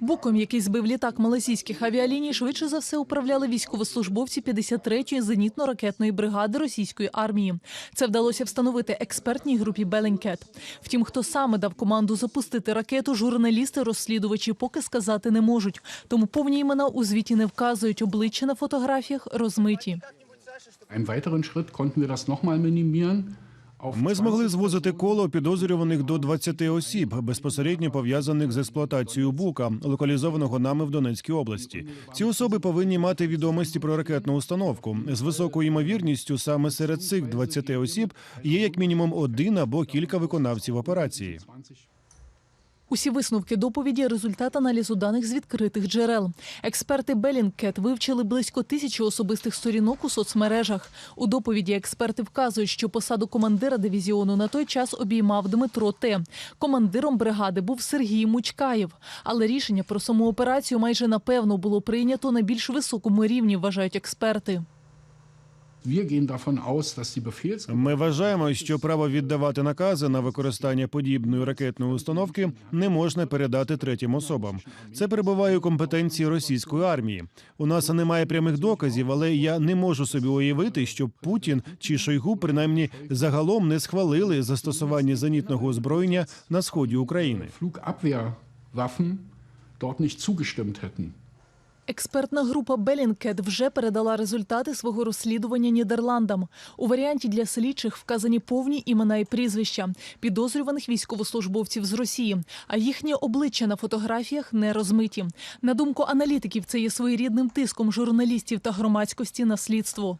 Буком, який збив літак малазійських авіаліній, швидше за все управляли військовослужбовці 53-ї зенітно-ракетної бригади російської армії. Це вдалося встановити експертній групі Беленкет. Втім, хто саме дав команду запустити ракету, журналісти-розслідувачі поки сказати не можуть. Тому повні імена у звіті не вказують. Обличчя на фотографіях розмиті. Einen weiteren Schritt konnten wir das. Ми змогли звозити коло підозрюваних до 20 осіб, безпосередньо пов'язаних з експлуатацією бука, локалізованого нами в Донецькій області. Ці особи повинні мати відомості про ракетну установку. З високою ймовірністю саме серед цих 20 осіб є як мінімум один або кілька виконавців операції. Усі висновки доповіді результат аналізу даних з відкритих джерел. Експерти Белінкет вивчили близько тисячі особистих сторінок у соцмережах. У доповіді експерти вказують, що посаду командира дивізіону на той час обіймав Дмитро Т. Командиром бригади був Сергій Мучкаєв. Але рішення про саму операцію майже напевно було прийнято на більш високому рівні, вважають експерти. Ми вважаємо, що право віддавати накази на використання подібної ракетної установки не можна передати третім особам. Це перебуває у компетенції російської армії. У нас немає прямих доказів, але я не можу собі уявити, що Путін чи Шойгу принаймні загалом не схвалили застосування зенітного озброєння на сході України. Flugabwehrwaffen dort nicht zugestimmt hätten. Експертна група Белінкет вже передала результати свого розслідування Нідерландам. У варіанті для слідчих вказані повні імена і прізвища підозрюваних військовослужбовців з Росії, а їхні обличчя на фотографіях не розмиті. На думку аналітиків, це є своєрідним тиском журналістів та громадськості на слідство.